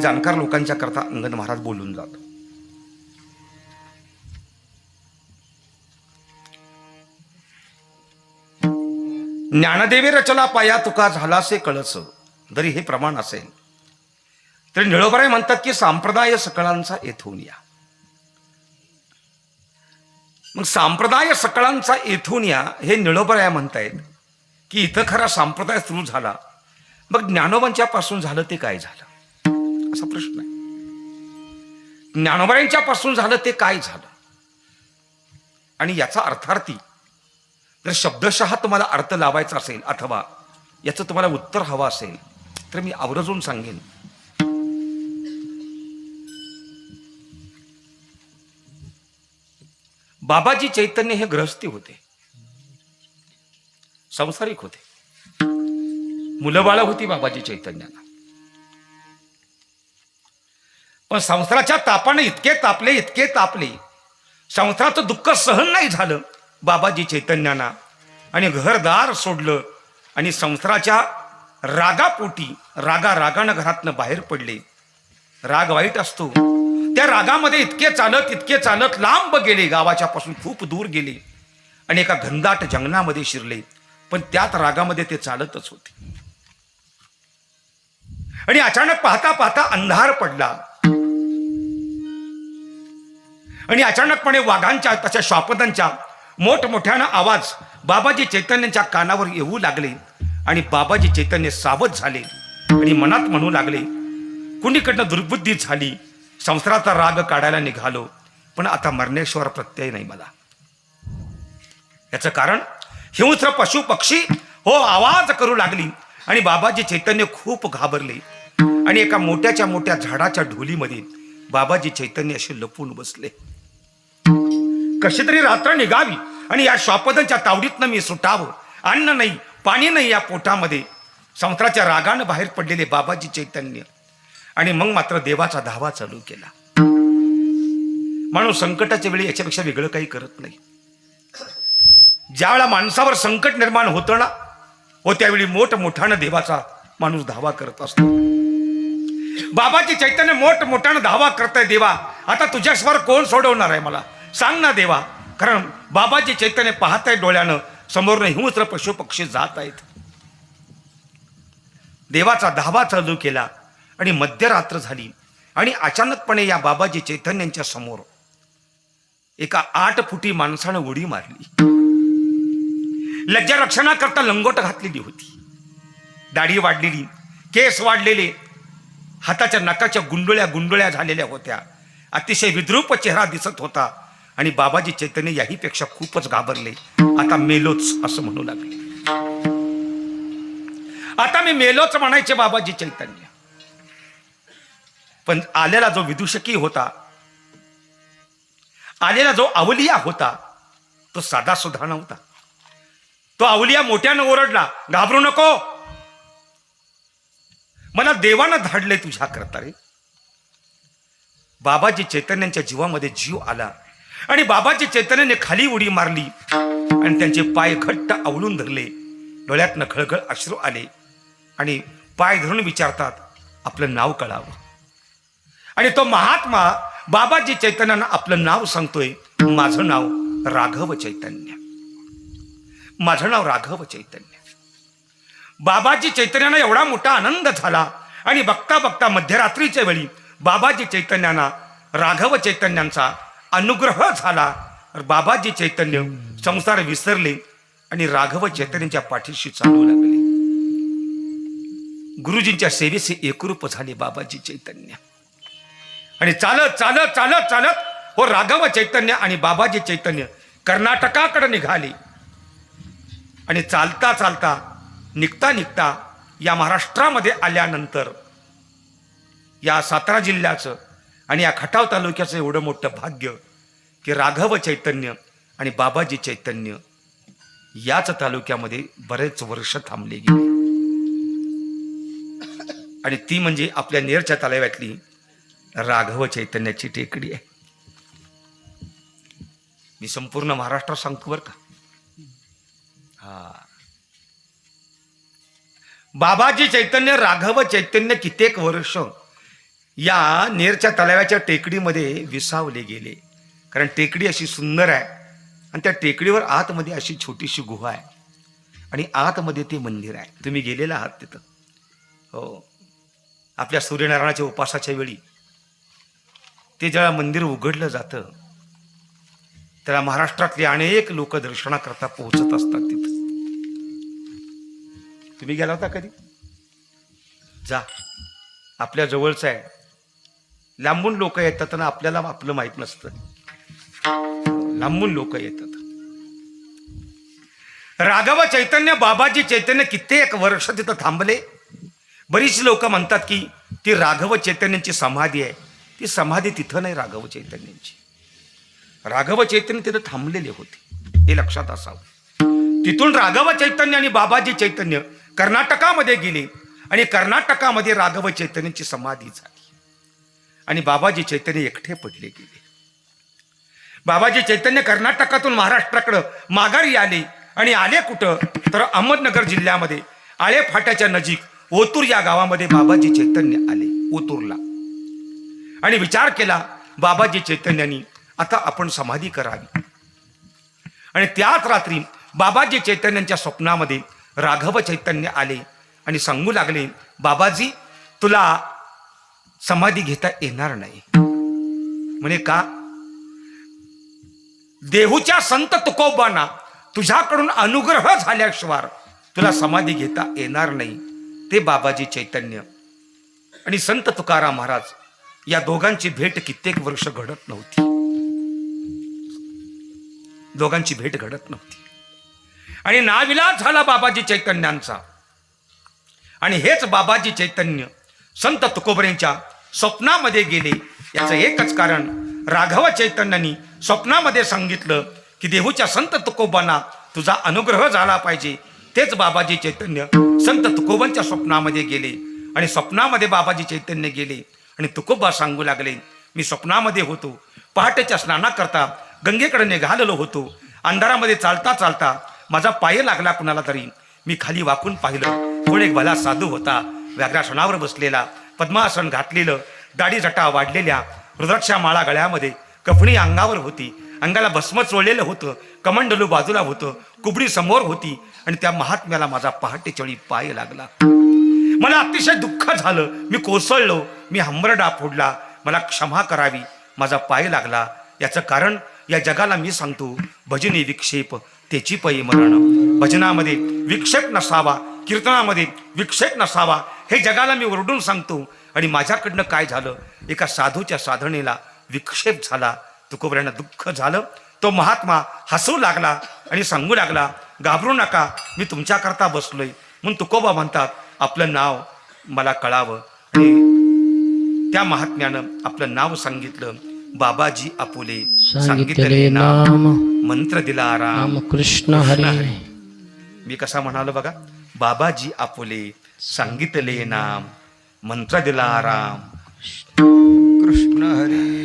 जाणकार लोकांच्या करता अंगण महाराज बोलून जातो. ज्ञानदेवी रचला पाया तुका झालासे कळस जरी हे प्रमाण असेल तरी निळोबराय म्हणतात की संप्रदाय सकळांचा येथून या. मग सांप्रदाय सकळांचा येथून या हे निळोबराय म्हणतायत की इथं खरा सांप्रदाय सुरू झाला. मग ज्ञानोबांच्या पासून झालं ते काय झालं? असा प्रश्न आहे. ज्ञानोबांच्या पासून झालं ते काय झालं? आणि याचा अर्थार्थी जर शब्दशः तुम्हाला अर्थ लावायचा असेल अथवा याचं तुम्हाला उत्तर हवं असेल तर मी आवर्जून सांगेन. बाबाजी चैतन्य हे ग्रहस्थी होते. संसारिक होते. मुलं बाळ होती बाबाजी चैतन्याला. पण संसाराच्या तापाने इतके तापले इतके तापले. संसाराचं दुःख सहन नाही झालं बाबाजी चैतन्यांना. आणि घरदार सोडलं आणि संसाराच्या रागापोटी रागा रागानं घरातनं बाहेर पडले. राग वाईट असतो. त्या रागामध्ये इतके चालत इतके चालत लांब गेले गावाच्या पासून खूप दूर गेले आणि एका घनदाट जंगलामध्ये शिरले. पण त्याच रागामध्ये ते चालतच होते. आणि अचानक पाहता पाहता अंधार पडला. आणि अचानकपणे वाघांच्या तशा श्वापदांच्या मोठमोठ्यानं आवाज बाबाजी चैतन्यांच्या कानावर येऊ लागले आणि बाबाजी चैतन्य सावध झाले आणि मनात म्हणू लागले कुणीकडनं दुर्बुद्धी झाली? संसाराचा राग काढायला निघालो पण आता मरणेश्वर प्रत्यय नाही मला. याचं कारण हिंस्र पशु पक्षी हो आवाज करू लागली आणि बाबाजी चैतन्य खूप घाबरले आणि एका मोठ्याच्या मोठ्या झाडाच्या ढोलीमध्ये बाबाजी चैतन्य असे लपून बसले. कशी तरी रात्र निघावी आणि या श्वापदांच्या तावडीतनं मी सुटावं. अन्न नाही पाणी नाही या पोटामध्ये. संसाराच्या रागानं बाहेर पडलेले बाबाजी चैतन्य. आणि मग मात्र देवाचा धावा चालू केला. माणूस संकटाच्या वेळी याच्यापेक्षा वेगळं काही करत नाही. ज्यावेळा माणसावर संकट निर्माण होतं ना हो त्यावेळी मोठमोठ्यानं देवाचा माणूस धावा करत असतो. बाबाची चैतन्य मोठ मोठ्यानं धावा करताय देवा. आता तुझ्यास्वर कोण सोडवणार आहे मला? सांग ना देवा. कारण बाबाजी चैतन्य पाहताय डोळ्यानं समोरनं हिंस्र पशु पक्षी जात आहेत. देवाचा धावा चालू केला आणि मध्यरात्र झाली आणि अचानकपणे या बाबाजी चैतन्यांच्या समोर एका आठ फुटी माणसानं उडी मारली. लज्जा रक्षणाकरता लंगोट घातलेली होती. दाढी वाढलेली केस वाढलेले हाताच्या नकाच्या गुंडोळ्या गुंडोळ्या झालेल्या होत्या. अतिशय विद्रूप चेहरा दिसत होता. आणि बाबाजी चैतन्य याहीपेक्षा खूपच घाबरले. आता मेलोच असं म्हणू लागले. आता मी मेलोच म्हणायचे बाबाजी चैतन्य. पण आलेला जो विदूषकी होता आलेला जो अवलिया होता तो साधा सुधा नव्हता. तो अवलिया मोठ्यानं ओरडला घाबरू नको. मला देवानं धाडले तुझ्या करता रे. बाबाजी चैतन्यांच्या जीवामध्ये जीव आला. आणि बाबाच्या चैतन्याने खाली उडी मारली. आणि त्यांचे पाय घट्ट आवळून धरले. डोळ्यातनं खळखळ अश्रू आले. आणि पाय धरून विचारतात आपलं नाव कळावं. आणि तो महात्मा बाबाजी चैतन्यानं आपलं नाव सांगतोय माझं नाव राघव चैतन्य. माझं नाव राघव चैतन्य. बाबाजी चैतन्यानं एवढा मोठा आनंद झाला. आणि बघता बघता मध्यरात्रीच्या वेळी बाबाजी चैतन्याना राघव चैतन्यांचा अनुग्रह झाला. बाबाजी चैतन्य संसार विसरले आणि राघव चैतन्यांच्या पाठीशी चालू लागले. गुरुजींच्या सेवेचे एकरूप झाले बाबाजी चैतन्य. आणि चालत चालत चालत चालत हो राघव चैतन्य आणि बाबाजी चैतन्य कर्नाटकाकडे निघाले. आणि चालता चालता निघता निघता या महाराष्ट्रामध्ये आल्यानंतर या सातारा जिल्ह्याचं आणि या खटाव तालुक्याचं एवढं मोठं भाग्य की राघव चैतन्य आणि बाबाजी चैतन्य याच तालुक्यामध्ये बरेच वर्ष थांबले गेले. आणि ती म्हणजे आपल्या नेरच्या तालव्यातली राघव चैतन्याची टेकडी आहे. मी संपूर्ण महाराष्ट्र सांगतो बरं का. हा. बाबाजी चैतन्य राघव चैतन्य कित्येक वर्ष या नेरच्या तलाव्याच्या टेकडीमध्ये विसावले गेले. कारण टेकडी अशी सुंदर आहे आणि त्या टेकडीवर आतमध्ये अशी छोटीशी गुहा आहे आणि आतमध्ये ते मंदिर आहे. तुम्ही गेलेला आहात तिथं. हो. आपल्या सूर्यनारायणाच्या उपासाच्या वेळी ते जेव्हा मंदिर उघडलं जातं त्याला महाराष्ट्रातले अनेक लोक दर्शनाकरता पोहोचत असतात तिथं. तुम्ही गेला होता कधी? जा. आपल्या जवळचं आहे. लांबून लोक येतात आणि आपल्याला आपलं माहीत नसतं. लांबून लोक येतात. राघव चैतन्य बाबाजी चैतन्य कित्येक वर्ष तिथं थांबले. बरीच लोक म्हणतात की ती राघव चैतन्यांची समाधी आहे. ती समाधी तिथं नाही राघव चैतन्यांची. राघव चैतन्य तिथं थांबलेले होते. हे लक्षात असावं. तिथून राघव चैतन्य आणि बाबाजी चैतन्य कर्नाटकामध्ये गेले आणि कर्नाटकामध्ये राघव चैतन्यांची समाधी झाली. आणि बाबाजी चैतन्य एकटे पडले गेले. बाबाजी चैतन्य कर्नाटकातून महाराष्ट्राकडं माघारी आले आणि आले कुठं? तर अहमदनगर जिल्ह्यामध्ये. आळे फाट्याच्या नजीक ओतूर या गावामध्ये बाबाजी चैतन्य आले ओतूरला. आणि विचार केला बाबाजी चैतन्यानी आता आपण समाधी करावी. आणि त्याच रात्री बाबाजी चैतन्यांच्या स्वप्नामध्ये राघव चैतन्य आले आणि सांगू लागले बाबाजी तुला समाधी घेता येणार नाही. म्हणे का? देहूच्या संत तुकोबांना तुझ्याकडून अनुग्रह झाल्याशिवाय तुला समाधी घेता येणार नाही. ते बाबाजी चैतन्य आणि संत तुकाराम महाराज या दोघांची भेट कित्येक वर्ष घडत नव्हती. दोघांची भेट घडत नव्हती. आणि नाविलाज झाला बाबाजी चैतन्यांचा. आणि हेच बाबाजी चैतन्य संत तुकोबरेंच्या स्वप्नामध्ये गेले. याचं एकच कारण राघव चैतन्यांनी स्वप्नामध्ये सांगितलं की देहूच्या संत तुकोबांना तुझा अनुग्रह झाला पाहिजे. तेच बाबाजी चैतन्य संत तुकोबांच्या स्वप्नामध्ये गेले. आणि स्वप्नामध्ये बाबाजी चैतन्य गेले. आणि तुकोबा सांगू लागले मी स्वप्नामध्ये होतो. पहाटेच्या स्नानाकरता गंगेकडे निघालेलो होतो. अंधारामध्ये चालता चालता माझा पाय लागला कुणाला तरी. मी खाली वाकून पाहिलं. कोण एक भला साधू होता. व्याघ्रासनावर बसलेला पद्मासन घातलेलं दाढी जटा वाढलेल्या रुद्राक्षा माळा गळ्यामध्ये कफणी अंगावर होती. अंगाला भस्म चोळलेलं होतं कमंडलू बाजूला होतं कुबडी समोर होती आणि त्या महात्म्याला माझा पहाटेचळी पाय लागला. मला अतिशय दुःख झालं. मी कोसळलो मी हंबरडा फोडला मला क्षमा करावी माझा पाय लागला. याचं कारण या जगाला मी सांगतो भजनी विक्षेप त्याची पै मरण. भजनामध्ये विक्षेप नसावा कीर्तनामध्ये विक्षेप नसावा हे जगाला मी ओरडून सांगतो. आणि माझ्याकडनं काय झालं? एका साधूच्या साधनेला विक्षेप झाला. तुकोबऱ्यांना दुःख झालं. तो महात्मा हसू लागला आणि सांगू लागला घाबरू नका मी तुमच्याकरता बसलोय. म्हणून तुकोबा म्हणतात आपलं नाव मला कळावं. आणि त्या महात्म्यानं आपलं नाव सांगितलं बाबाजी आपुले सांगितले नाम. मंत्र दिला राम. कृष्ण हरी. मी कसा म्हणालो बघा बाबाजी आपुले सांगितले नाम मंत्र दिला आराम कृष्ण हरी।